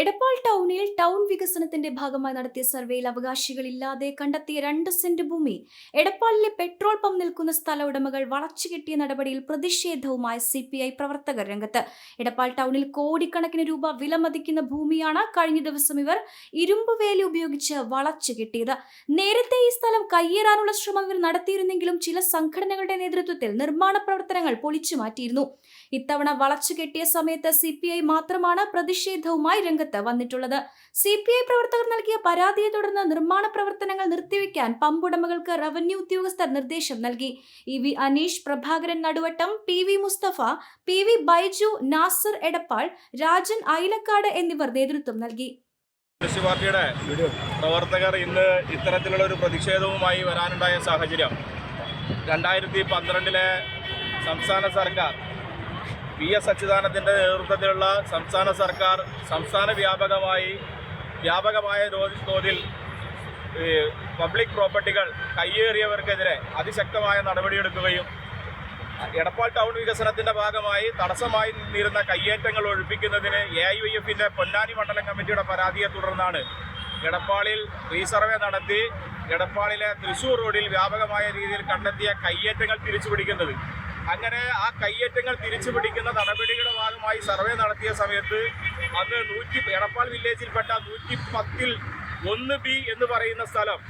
എടപ്പാൾ ടൗണിൽ ടൗൺ വികസനത്തിന്റെ ഭാഗമായി നടത്തിയ സർവേയിൽ അവകാശികളില്ലാതെ കണ്ടെത്തിയ രണ്ട് സെന്റ് ഭൂമി. എടപ്പാളിലെ പെട്രോൾ പമ്പ് നിൽക്കുന്ന സ്ഥല ഉടമകൾ വളച്ചുകെട്ടിയ നടപടിയിൽ പ്രതിഷേധവുമായി സി പി ഐ പ്രവർത്തകർ രംഗത്ത്. എടപ്പാൾ ടൗണിൽ കോടിക്കണക്കിന് രൂപ വിലമതിക്കുന്ന ഭൂമിയാണ് കഴിഞ്ഞ ദിവസം ഇവർ ഇരുമ്പ് വേലി ഉപയോഗിച്ച് വളച്ചു കെട്ടിയത്. നേരത്തെ ഈ സ്ഥലം കയ്യേറാനുള്ള ശ്രമം ഇവർ നടത്തിയിരുന്നെങ്കിലും ചില സംഘടനകളുടെ നേതൃത്വത്തിൽ നിർമ്മാണ പ്രവർത്തനങ്ങൾ പൊളിച്ചു മാറ്റിയിരുന്നു. ഇത്തവണ വളച്ചു കെട്ടിയ സമയത്ത് സി മാത്രമാണ് പ്രതിഷേധവുമായി രംഗത്ത് വന്നിട്ടുള്ളത്. സി പി ഐ പ്രവർത്തകർ നൽകിയ പരാതിയെ തുടർന്ന് നിർമ്മാണ പ്രവർത്തനങ്ങൾ നിർത്തിവെക്കാൻ പമ്പുടമകൾക്ക് റവന്യൂ ഉദ്യോഗസ്ഥർ നിർദ്ദേശം നൽകി. E V Aneesh Prabhakaran Naduvattam P V Mustafa P V Baiju Nasar Edappal Rajan Ailakkad എന്നിവർ നേതൃത്വം നൽകി. കമ്മ്യൂണിസ്റ്റ് പാർട്ടിയുടെ പ്രവർത്തകർ ഇന്ന് ഇത്തരത്തിലുള്ള ഒരു പ്രതിഷേധവുമായി വരാനുണ്ടായ സാഹചര്യം. രണ്ടായിരത്തി പന്ത്രണ്ടിലെ സംസ്ഥാന സർക്കാർ വി എസ് അച്യുതാനന്ദന്റെ നേതൃത്വത്തിലുള്ള സംസ്ഥാന സർക്കാർ സംസ്ഥാന വ്യാപകമായി വ്യാപകമായ തോതിൽ പബ്ലിക് പ്രോപ്പർട്ടികൾ കയ്യേറിയവർക്കെതിരെ അതിശക്തമായ നടപടിയെടുക്കുകയും എടപ്പാൾ ടൗൺ വികസനത്തിന്റെ ഭാഗമായി തടസ്സമായി നിന്നിരുന്ന കയ്യേറ്റങ്ങൾ ഒഴിപ്പിക്കുന്നതിന് എ ഐ വൈ എഫിന്റെ പൊന്നാനി മണ്ഡലം കമ്മിറ്റിയുടെ പരാതിയെ തുടർന്നാണ് എടപ്പാളിൽ റീസർവേ നടത്തി എടപ്പാളിലെ തൃശൂർ റോഡിൽ വ്യാപകമായ രീതിയിൽ കണ്ടെത്തിയ കയ്യേറ്റങ്ങൾ തിരിച്ചുപിടിക്കുന്നത്. അങ്ങനെ ആ കയ്യേറ്റങ്ങൾ തിരിച്ചു പിടിക്കുന്ന നടപടികളുടെ ഭാഗമായി സർവേ നടത്തിയ സമയത്ത് അന്ന് നൂറ്റി എടപ്പാൾ വില്ലേജിൽപ്പെട്ട നൂറ്റി പത്തിൽ ഒന്ന് ബി എന്ന് പറയുന്ന സ്ഥലം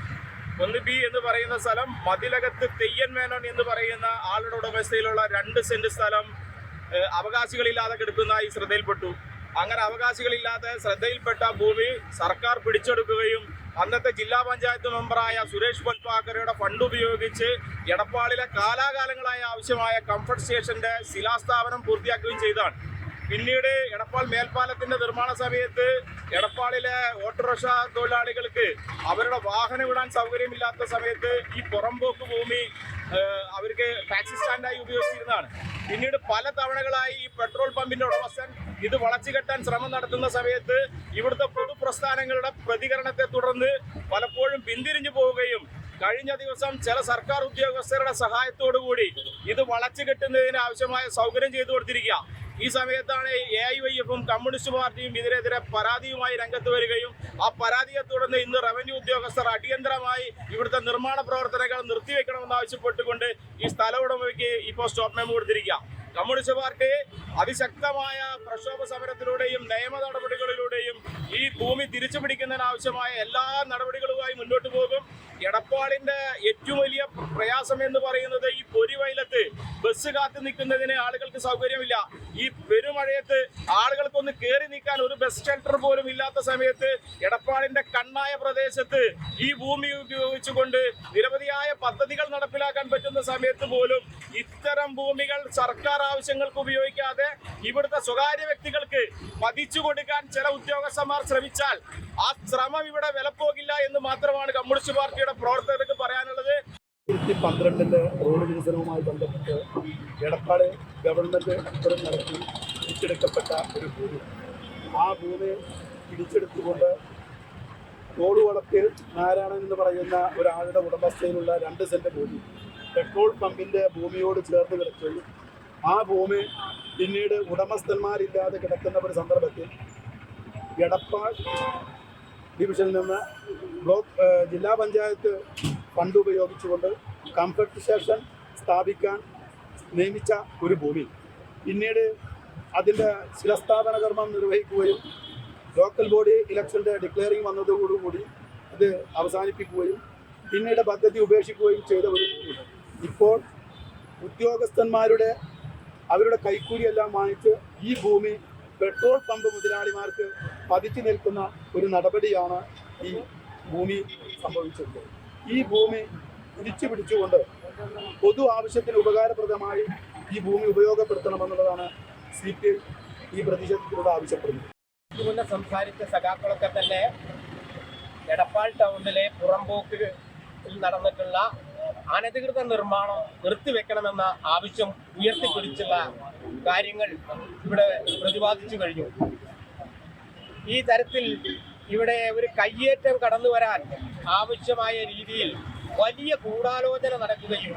ഒന്ന് ബി എന്ന് പറയുന്ന സ്ഥലം മതിലകത്ത് തെയ്യൻ മേനോൻ എന്ന് പറയുന്ന ആളുടെ ഉടമസ്ഥയിലുള്ള രണ്ട് സെന്റ് സ്ഥലം അവകാശികളില്ലാതെ കിടക്കുന്നതായി ശ്രദ്ധയിൽപ്പെട്ടു. അങ്ങനെ അവകാശികളില്ലാതെ ശ്രദ്ധയിൽപ്പെട്ട ഭൂമി സർക്കാർ പിടിച്ചെടുക്കുകയും അന്നത്തെ ജില്ലാ പഞ്ചായത്ത് മെമ്പറായ സുരേഷ് പൊൽപ്പാക്കരയുടെ ഫണ്ട് ഉപയോഗിച്ച് എടപ്പാളിലെ കാലാകാലങ്ങളായ ആവശ്യമായ കംഫർട്ട് സ്റ്റേഷന്റെ ശിലാസ്ഥാപനം പൂർത്തിയാക്കുകയും ചെയ്താണ്. പിന്നീട് എടപ്പാൾ മേൽപ്പാലത്തിന്റെ നിർമ്മാണ സമയത്ത് എടപ്പാളിലെ ഓട്ടോറിക്ഷ തൊഴിലാളികൾക്ക് അവരുടെ വാഹനം വിടാൻ സൗകര്യമില്ലാത്ത സമയത്ത് ഈ പുറംപോക്ക് ഭൂമി അവർക്ക് ടാക്സി സ്റ്റാൻഡായി ഉപയോഗിച്ചിരുന്നതാണ്. പിന്നീട് പല തവണകളായി ഈ പെട്രോൾ പമ്പിന്റെ ഉടമസ്ഥൻ ഇത് വളച്ചു കെട്ടാൻ ശ്രമം നടത്തുന്ന സമയത്ത് ഇവിടുത്തെ പൊതുപ്രസ്ഥാനങ്ങളുടെ പ്രതികരണത്തെ തുടർന്ന് പലപ്പോഴും പിന്തിരിഞ്ഞു പോവുകയും കഴിഞ്ഞ ദിവസം ചില സർക്കാർ ഉദ്യോഗസ്ഥരുടെ സഹായത്തോടു കൂടി ഇത് വളച്ചു കെട്ടുന്നതിന് ആവശ്യമായ സൗകര്യം ചെയ്തു കൊടുത്തിരിക്കുക ഈ സമയത്താണ് എ ഐ വൈ എഫും കമ്മ്യൂണിസ്റ്റ് പാർട്ടിയും ഇതിനെതിരെ പരാതിയുമായി രംഗത്ത് വരികയും ആ പരാതിയെ തുടർന്ന് ഇന്ന് റവന്യൂ ഉദ്യോഗസ്ഥർ അടിയന്തരമായി ഇവിടുത്തെ നിർമ്മാണ പ്രവർത്തനങ്ങൾ നിർത്തിവെക്കണമെന്ന് ആവശ്യപ്പെട്ടുകൊണ്ട് ഈ സ്ഥല ഉടമയ്ക്ക് ഇപ്പോൾ സ്റ്റോപ്പ് മെമ്മോ കൊടുത്തിരിക്കുക. കമ്മ്യൂണിസ്റ്റ് പാർട്ടി അതിശക്തമായ പ്രക്ഷോഭ സമരത്തിലൂടെയും നിയമ നടപടികളിലൂടെയും ഈ ഭൂമി തിരിച്ചു പിടിക്കുന്നതിനാവശ്യമായ എല്ലാ നടപടികളുമായി മുന്നോട്ട് പോകും. എടപ്പാളിന്റെ ഏറ്റവും വലിയ പ്രയാസം എന്ന് പറയുന്നത് ഈ പൊരിവയലത്ത് ബസ് കാത്തു നിൽക്കുന്നതിന് ആളുകൾക്ക് സൗകര്യമില്ല. ഈ പെരുമഴയത്ത് ആളുകൾക്കൊന്ന് കയറി നിൽക്കാൻ ഒരു ബസ് ഷെൽട്ടർ പോലും ഇല്ലാത്ത സമയത്ത് എടപ്പാളിന്റെ കണ്ണായ പ്രദേശത്ത് ഈ ഭൂമി ഉപയോഗിച്ചുകൊണ്ട് നിരവധിയായ പദ്ധതികൾ നടപ്പിലാക്കാൻ പറ്റുന്ന സമയത്ത് പോലും ഇത്തരം ഭൂമികൾ സർക്കാർ ആവശ്യങ്ങൾക്ക് ഉപയോഗിക്കാതെ ഇവിടുത്തെ സ്വകാര്യ വ്യക്തികൾക്ക് പതിച്ചു കൊടുക്കാൻ ചില ഉദ്യോഗസ്ഥന്മാർ ശ്രമിച്ചാൽ ആ ശ്രമം ഇവിടെ വിലപ്പോകില്ല എന്ന് മാത്രമാണ് കമ്മ്യൂണിസ്റ്റ് പാർട്ടിയുടെ പ്രവർത്തകർക്ക് പറയാനുള്ളത് രണ്ടായിരത്തി പന്ത്രണ്ടിലെ റോഡ് വികസനവുമായി ബന്ധപ്പെട്ട് എടപ്പാട് ഗവൺമെന്റ് ഇത്തരം നടത്തി പിടിച്ചെടുക്കപ്പെട്ട ഒരു ഭൂമി. ആ ഭൂമി പിടിച്ചെടുത്തുകൊണ്ട് തോടുവളപ്പിൽ നാരായണൻ എന്ന് പറയുന്ന ഒരാളുടെ ഉടമസ്ഥയിലുള്ള രണ്ട് സെന്റ് ഭൂമി പെട്രോൾ പമ്പിന്റെ ഭൂമിയോട് ചേർന്ന് കിടക്കുകയും ആ ഭൂമി പിന്നീട് ഉടമസ്ഥന്മാരില്ലാതെ കിടക്കുന്ന ഒരു സന്ദർഭത്തിൽ എടപ്പാൾ ഡിവിഷനിൽ നിന്ന് ബ്ലോക്ക് ജില്ലാ പഞ്ചായത്ത് ഫണ്ട് ഉപയോഗിച്ചുകൊണ്ട് കംഫർട്ട് സ്റ്റേഷൻ സ്ഥാപിക്കാൻ നിയമിച്ച ഒരു ഭൂമി. പിന്നീട് അതിന്റെ ശിലസ്ഥാപന കർമ്മം നിർവഹിക്കുകയും ലോക്കൽ ബോഡി ഇലക്ഷന്റെ ഡിക്ലെയറിംഗ് വന്നതോടുകൂടി അത് അവസാനിപ്പിക്കുകയും പിന്നീട് പദ്ധതി ഉപേക്ഷിക്കുകയും ചെയ്ത ഒരു ഇപ്പോൾ ഉദ്യോഗസ്ഥന്മാരുടെ അവരുടെ കൈക്കൂലിയെല്ലാം വാങ്ങിച്ച് ഈ ഭൂമി പെട്രോൾ പമ്പ് മുതലാളിമാർക്ക് പതിച്ചു നിൽക്കുന്ന ഒരു നടപടിയാണ് ഈ ഭൂമി സംഭവിച്ചിട്ടുണ്ട്. ഈ ഭൂമി തിരിച്ചു പിടിച്ചുകൊണ്ട് പൊതു ആവശ്യത്തിന് ഉപകാരപ്രദമായി ഈ ഭൂമി ഉപയോഗപ്പെടുത്തണമെന്നുള്ളതാണ് സി പി ഈ പ്രതിഷേധത്തിലൂടെ ആവശ്യപ്പെടുന്നത്. ഇതിനു മുന്നേ സംസാരിച്ച സഖാക്കളൊക്കെ തന്നെ എടപ്പാൾ ടൗണിലെ പുറംപോക്ക് നടന്നിട്ടുള്ള അനധികൃത നിർമ്മാണം നിർത്തിവെക്കണമെന്ന ആവശ്യം ഉയർത്തിപ്പിടിച്ചുള്ള കാര്യങ്ങൾ ഇവിടെ പ്രതിപാദിച്ചു കഴിഞ്ഞു. ഈ തരത്തിൽ ഇവിടെ ഒരു കയ്യേറ്റം കടന്നു വരാൻ ആവശ്യമായ രീതിയിൽ വലിയ ഗൂഢാലോചന നടക്കുകയും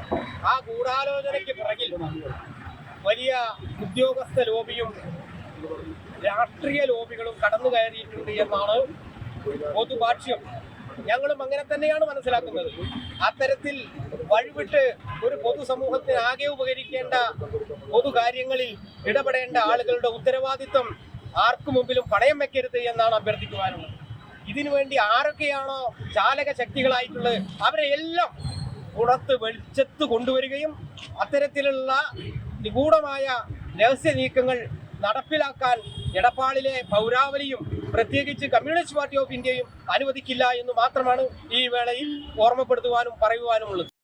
ആ ഗൂഢാലോചനയ്ക്ക് പിറകിൽ വലിയ ഉദ്യോഗസ്ഥ ലോബിയും രാഷ്ട്രീയ ലോബികളും കടന്നു കയറിയിട്ടുണ്ട് എന്നാണ് പൊതുഭാഷ്യം. ഞങ്ങളും അങ്ങനെ തന്നെയാണ് മനസ്സിലാക്കുന്നത്. അത്തരത്തിൽ വഴിവിട്ട് ഒരു പൊതുസമൂഹത്തിനാകെ ഉപകരിക്കേണ്ട പൊതുകാര്യങ്ങളിൽ ഇടപെടേണ്ട ആളുകളുടെ ഉത്തരവാദിത്വം ആർക്കു മുമ്പിലും പണയം വെക്കരുത് എന്നാണ് അഭ്യർത്ഥിക്കുവാനുള്ളത്. ഇതിനുവേണ്ടി ആരൊക്കെയാണോ ചാലക ശക്തികളായിട്ടുള്ളത് അവരെ എല്ലാം പുറത്ത് വെളിച്ചത്ത് കൊണ്ടുവരികയും അത്തരത്തിലുള്ള നിഗൂഢമായ രഹസ്യ നീക്കങ്ങൾ നടപ്പിലാക്കാൻ എടപ്പാളിലെ പൗരാവലിയും പ്രത്യേകിച്ച് കമ്മ്യൂണിസ്റ്റ് പാർട്ടി ഓഫ് ഇന്ത്യയും അനുവദിക്കില്ല എന്ന് മാത്രമാണ് ഈ വേളയിൽ ഓർമ്മപ്പെടുത്തുവാനും പറയുവാനുമുള്ളത്.